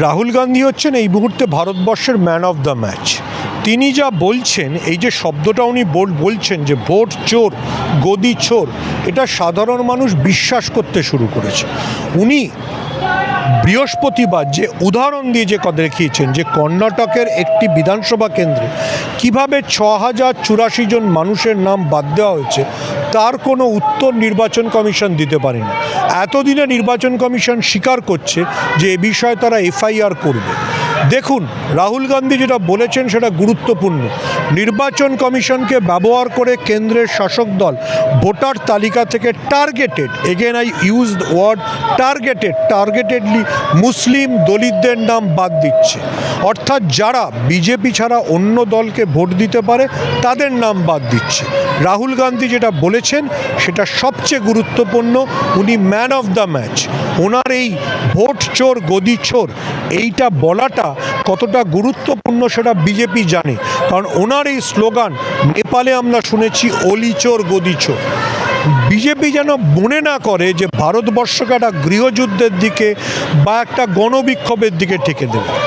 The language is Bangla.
রাহুল গান্ধী হচ্ছেন এই মুহূর্তে ভারতবর্ষের ম্যান অফ দ্য ম্যাচ তিনি যা বলছেন, এই যে শব্দটা উনি বল- বলছেন যে ভোট চোর, গদি চোর, এটা সাধারণ মানুষ বিশ্বাস করতে শুরু করেছে। উনি বৃহস্পতিবার যে উদাহরণ দিয়ে যে কথা দেখিয়েছেন যে কর্ণাটকের একটি বিধানসভা কেন্দ্রে কীভাবে ছ হাজার চুরাশি জন মানুষের নাম বাদ দেওয়া হয়েছে তার কোনো উত্তর নির্বাচন কমিশন দিতে পারে না এতদিনে নির্বাচন কমিশন স্বীকার করছে যে এ বিষয়ে তারা এফআইআর করবে। দেখুন, রাহুল গান্ধী যেটা বলেছেন সেটা গুরুত্বপূর্ণ। নির্বাচন কমিশনকে ব্যবহার করে কেন্দ্রের শাসক দল ভোটার তালিকা থেকে targeted again I use word targeted targetedly Muslim দলিতদের নাম বাদ দিচ্ছে। অর্থাৎ যারা বিজেপি ছাড়া অন্য দলকে ভোট দিতে পারে, তাদের নাম বাদ দিচ্ছে। রাহুল গান্ধী যেটা বলেছেন, সেটা সবচেয়ে গুরুত্বপূর্ণ, উনি ম্যান অফ দ্য ম্যাচ ওনার এই ভোট চোর, গদি চোর, এইটা বলাটা কতটা গুরুত্বপূর্ণ সেটা বিজেপি জানে। কারণ ওনার এই স্লোগান, নেপালে আমরা শুনেছি, অলি চোর, গদি চোর। বিজেপি যেন মনে না করে যে ভারতবর্ষকে একটা গৃহযুদ্ধের দিকে বা একটা গণবিক্ষোভের দিকে ঠেকে দেবে।